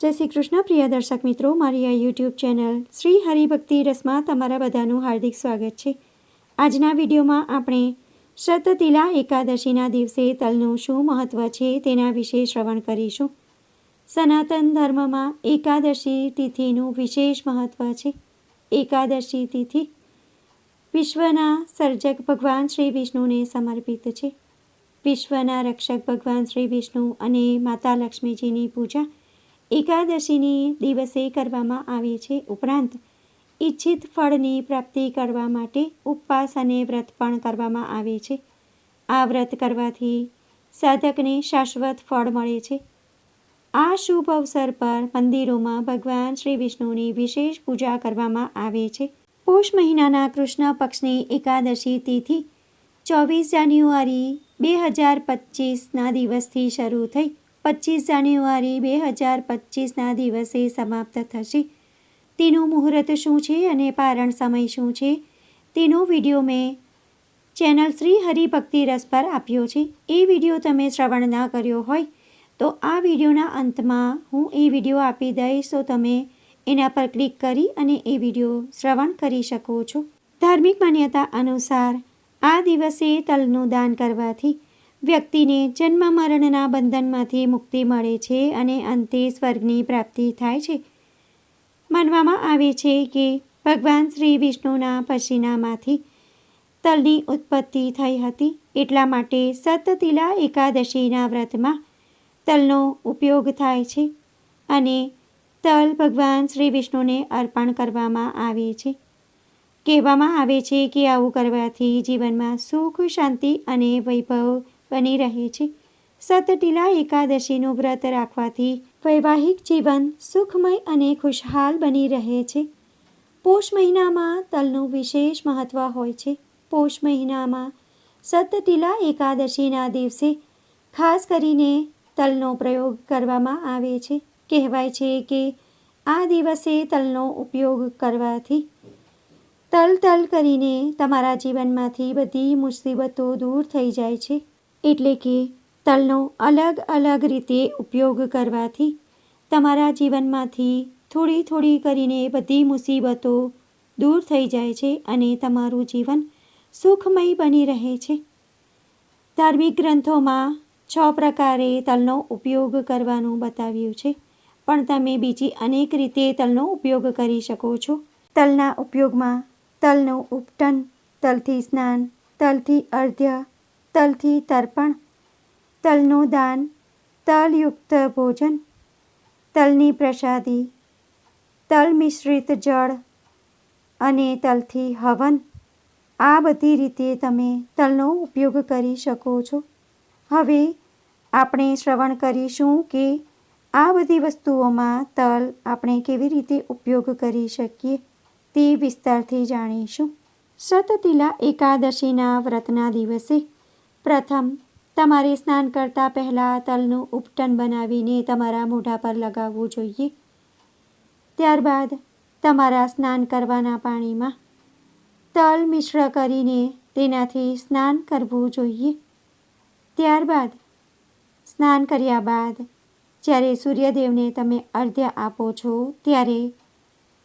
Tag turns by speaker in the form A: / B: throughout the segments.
A: જય શ્રી કૃષ્ણ, પ્રિય દર્શક મિત્રો. મારી આ યુટ્યુબ ચેનલ શ્રી હરિભક્તિ રસમાં તમારા બધાનું હાર્દિક સ્વાગત છે. આજના વિડીયોમાં આપણે શતતિલા એકાદશીના દિવસે તલનું શું મહત્ત્વ છે તેના વિશે શ્રવણ કરીશું. સનાતન ધર્મમાં એકાદશી તિથિનું વિશેષ મહત્ત્વ છે. એકાદશી તિથિ વિશ્વના સર્જક ભગવાન શ્રી વિષ્ણુને સમર્પિત છે. વિશ્વના રક્ષક ભગવાન શ્રી વિષ્ણુ અને માતા લક્ષ્મીજીની પૂજા એકાદશીની દિવસે કરવામાં આવે છે ઉપરાંત ઈચ્છિત ફળની પ્રાપ્તિ કરવા માટે ઉપવાસ અને વ્રત પણ કરવામાં આવે છે. આ વ્રત કરવાથી સાધકને શાશ્વત ફળ મળે છે. આ શુભ અવસર પર મંદિરોમાં ભગવાન શ્રી વિષ્ણુની વિશેષ પૂજા કરવામાં આવે છે. પોષ મહિનાના કૃષ્ણ પક્ષની એકાદશી તિથિ ચોવીસ જાન્યુઆરી બે હજાર પચીસના દિવસથી શરૂ થઈ પચીસ જાન્યુઆરી બે હજાર પચીસના દિવસે સમાપ્ત થશે. તેનું મુહૂર્ત શું છે અને પારણ સમય શું છે? તેનો વીડિયો મેં ચેનલ શ્રી હરિભક્તિ રસ પર આપ્યો છે. એ વીડિયો તમે શ્રવણ ના કર્યો હોય તો આ વિડીયોના અંતમાં હું એ વીડિયો આપી દઈશ. તો તમે એના પર ક્લિક કરી અને એ વીડિયો શ્રવણ કરી શકો છો. ધાર્મિક માન્યતા અનુસાર આ દિવસે તલનું દાન કરવાથી વ્યક્તિને જન્મ મરણના બંધનમાંથી મુક્તિ મળે છે અને અંતે સ્વર્ગની પ્રાપ્તિ થાય છે. માનવામાં આવે છે કે ભગવાન શ્રી વિષ્ણુના પસીનામાંથી તલની ઉત્પત્તિ થઈ હતી. એટલા માટે સતતિલા એકાદશીના વ્રતમાં તલનો ઉપયોગ થાય છે અને તલ ભગવાન શ્રી વિષ્ણુને અર્પણ કરવામાં આવે છે. કહેવામાં આવે છે કે આવું કરવાથી જીવનમાં સુખ, શાંતિ અને વૈભવ બની રહે છે. સતટીલા એકાદશીનું વ્રત રાખવાથી વૈવાહિક જીવન સુખમય અને ખુશહાલ બની રહે છે. પોષ મહિનામાં તલનું વિશેષ મહત્ત્વ હોય છે. પોષ મહિનામાં સતટીલા એકાદશીના દિવસે ખાસ કરીને તલનો પ્રયોગ કરવામાં આવે છે. કહેવાય છે કે આ દિવસે તલનો ઉપયોગ કરવાથી તલ તલ કરીને તમારા જીવનમાંથી બધી મુસીબતો દૂર થઈ જાય છે. એટલે કે તલનો અલગ અલગ રીતે ઉપયોગ કરવાથી તમારા જીવનમાંથી થોડી થોડી કરીને બધી મુસીબતો દૂર થઈ જાય છે અને તમારું જીવન સુખમય બની રહે છે. ધાર્મિક ગ્રંથોમાં છ પ્રકારે તલનો ઉપયોગ કરવાનું બતાવ્યું છે, પણ તમે બીજી અનેક રીતે તલનો ઉપયોગ કરી શકો છો. તલના ઉપયોગમાં તલનું ઉપટન, તલથી સ્નાન, તલથી અર્ધ્ય તલથી તર્પણ, તલનું દાન, તલયુક્ત ભોજન, તલની પ્રસાદી, તલ મિશ્રિત જળ અને તલથી હવન. આ બધી રીતે તમે તલનો ઉપયોગ કરી શકો છો. હવે આપણે શ્રવણ કરીશું કે આ બધી વસ્તુઓમાં તલ આપણે કેવી રીતે ઉપયોગ કરી શકીએ તે વિસ્તારથી જાણીશું. સતતિલા એકાદશીના વ્રતના દિવસે પ્રથમ, તમારે સ્નાન કરતાં પહેલાં તલનું ઉપટન બનાવીને તમારા મોઢા પર લગાવવું જોઈએ. ત્યારબાદ, તમારા સ્નાન કરવાના પાણીમાં તલ મિશ્ર કરીને તેનાથી સ્નાન કરવું જોઈએ. ત્યારબાદ, સ્નાન કર્યા બાદ, જ્યારે સૂર્યદેવને તમે અર્ધ્ય આપો છો, ત્યારે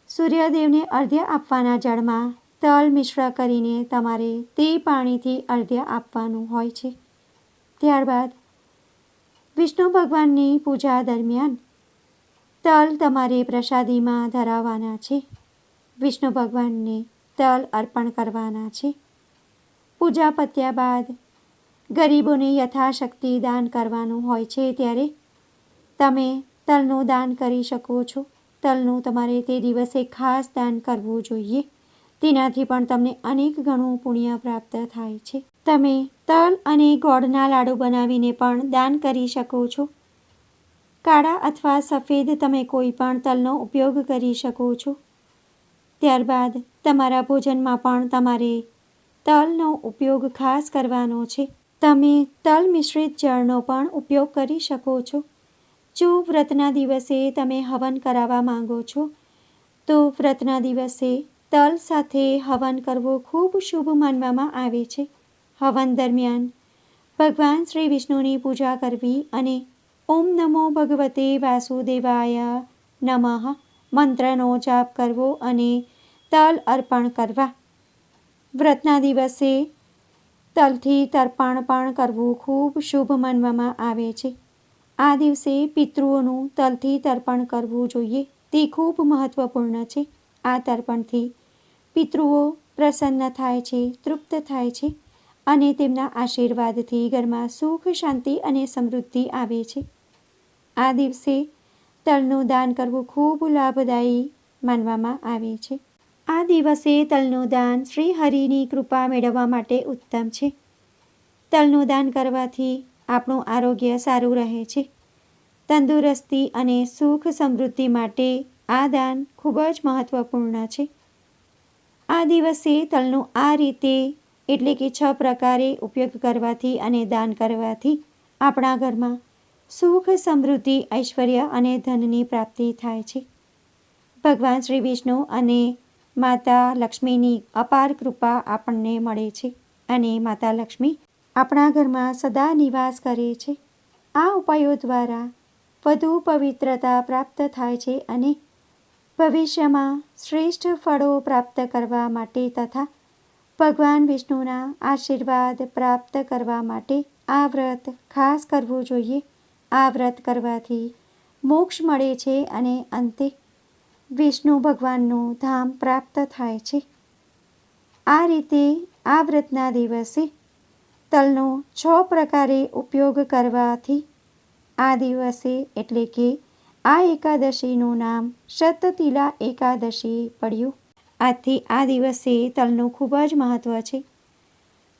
A: સૂર્યદેવને અર્ધ્ય આપવાના જળમાં તલ મિશ્ર કરીને તમારે તે પાણીથી અર્ધ્ય આપવાનું હોય છે. ત્યારબાદ વિષ્ણુ ભગવાનની પૂજા દરમિયાન તલ તમારે પ્રસાદીમાં ધરાવવાના છે. વિષ્ણુ ભગવાનને તલ અર્પણ કરવાના છે. પૂજા પત્યા બાદ ગરીબોને યથાશક્તિ દાન કરવાનું હોય છે ત્યારે તમે તલનું દાન કરી શકો છો. તલનું તમારે તે દિવસે ખાસ દાન કરવું જોઈએ. તેનાથી પણ તમને અનેક ગણું પુણ્ય પ્રાપ્ત થાય છે. તમે તલ અને ગોળના લાડુ બનાવીને પણ દાન કરી શકો છો. કાળા અથવા સફેદ તમે કોઈ પણ તલનો ઉપયોગ કરી શકો છો. ત્યારબાદ તમારા ભોજનમાં પણ તમારે તલનો ઉપયોગ ખાસ કરવાનો છે. તમે તલ મિશ્રિત જળનો પણ ઉપયોગ કરી શકો છો. જો વ્રતના દિવસે તમે હવન કરાવવા માંગો છો. તો વ્રતના દિવસે તલ સાથે હવન કરવું ખૂબ શુભ માનવામાં આવે છે. હવન દરમિયાન ભગવાન શ્રી વિષ્ણુની પૂજા કરવી અને ઓમ નમો ભગવતે વાસુદેવાય નમઃ મંત્રનો જાપ કરવો અને તલ અર્પણ કરવા. વ્રતના દિવસે તલથી તર્પણ પણ કરવું ખૂબ શુભ માનવામાં આવે છે. આ દિવસે પિતૃઓનું તલથી તર્પણ કરવું જોઈએ તે ખૂબ મહત્વપૂર્ણ છે. આ તર્પણથી પિતૃઓ પ્રસન્ન થાય છે, તૃપ્ત થાય છે અને તેમના આશીર્વાદથી ઘરમાં સુખ, શાંતિ અને સમૃદ્ધિ આવે છે. આ દિવસે તલનું દાન કરવું ખૂબ લાભદાયી માનવામાં આવે છે. આ દિવસે તલનું દાન શ્રી હરિની કૃપા મેળવવા માટે ઉત્તમ છે. તલનું દાન કરવાથી આપણું આરોગ્ય સારું રહે છે. તંદુરસ્તી અને સુખ સમૃદ્ધિ માટે આ દાન ખૂબ જ મહત્વપૂર્ણ છે. આ દિવસે તલનું આ રીતે, એટલે કે છ પ્રકારે ઉપયોગ કરવાથી અને દાન કરવાથી આપણા ઘરમાં સુખ, સમૃદ્ધિ, ઐશ્વર્ય અને ધનની પ્રાપ્તિ થાય છે. ભગવાન શ્રી વિષ્ણુ અને માતા લક્ષ્મીની અપાર કૃપા આપણને મળે છે અને માતા લક્ષ્મી આપણા ઘરમાં સદા નિવાસ કરે છે. આ ઉપાયો દ્વારા વધુ પવિત્રતા પ્રાપ્ત થાય છે અને ભવિષ્યમાં શ્રેષ્ઠ ફળો પ્રાપ્ત કરવા માટે તથા ભગવાન વિષ્ણુના આશીર્વાદ પ્રાપ્ત કરવા માટે આ વ્રત ખાસ કરવું જોઈએ. આ વ્રત કરવાથી મોક્ષ મળે છે અને અંતે વિષ્ણુ ભગવાનનું ધામ પ્રાપ્ત થાય છે. આ રીતે આ વ્રતના દિવસે તલનો છ પ્રકારે ઉપયોગ કરવાથી આ દિવસે એટલે કે આ એકાદશીનું નામ શતતિલા એકાદશી પડ્યું. આથી આ દિવસે તલનું ખૂબ જ મહત્ત્વ છે.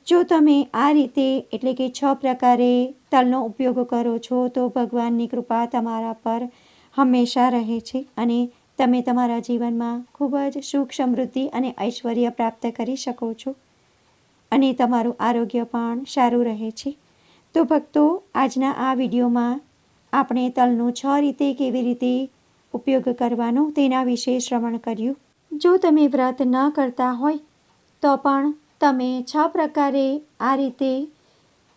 A: જો તમે આ રીતે એટલે કે છ પ્રકારે તલનો ઉપયોગ કરો છો, તો ભગવાનની કૃપા તમારા પર હંમેશા રહે છે અને તમે તમારા જીવનમાં ખૂબ જ સુખ સમૃદ્ધિ અને ઐશ્વર્ય પ્રાપ્ત કરી શકો છો અને તમારું આરોગ્ય પણ સારું રહે છે. તો ભક્તો, આજના આ વિડીયોમાં આપણે તલનું છ રીતે કેવી રીતે ઉપયોગ કરવાનો તેના વિશે શ્રવણ કર્યું. જો તમે વ્રત ન કરતા હોય, તો પણ તમે છ પ્રકારે આ રીતે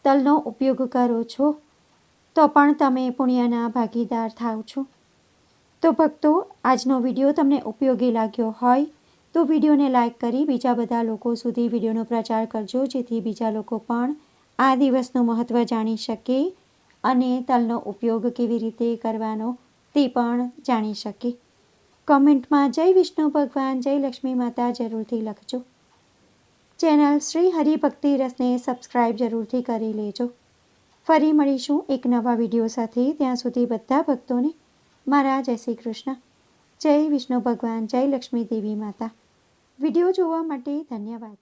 A: તલનો ઉપયોગ કરો છો, તો પણ તમે પુણ્યના ભાગીદાર થાવ છો. તો ભક્તો, આજનો વીડિયો તમને ઉપયોગી લાગ્યો હોય, તો વિડીયોને લાઇક કરી બીજા બધા લોકો સુધી વિડીયોનો પ્રચાર કરજો, જેથી બીજા લોકો પણ આ દિવસનું મહત્ત્વ જાણી શકે. અને તલનો ઉપયોગ કેવી રીતે કરવાનો તે પણ જાણી શકે. કોમેન્ટમાં જય વિષ્ણુ ભગવાન, જય લક્ષ્મી માતા જરૂરથી લખજો. ચેનલ શ્રી હરિભક્તિ રસને સબસ્ક્રાઈબ જરૂરથી કરી લેજો. ફરી મળીશું એક નવા વીડિયો સાથે. ત્યાં સુધી બધા ભક્તોને મારા જય શ્રી કૃષ્ણ, જય વિષ્ણુ ભગવાન, જય લક્ષ્મી દેવી માતા. વીડિયો જોવા માટે ધન્યવાદ.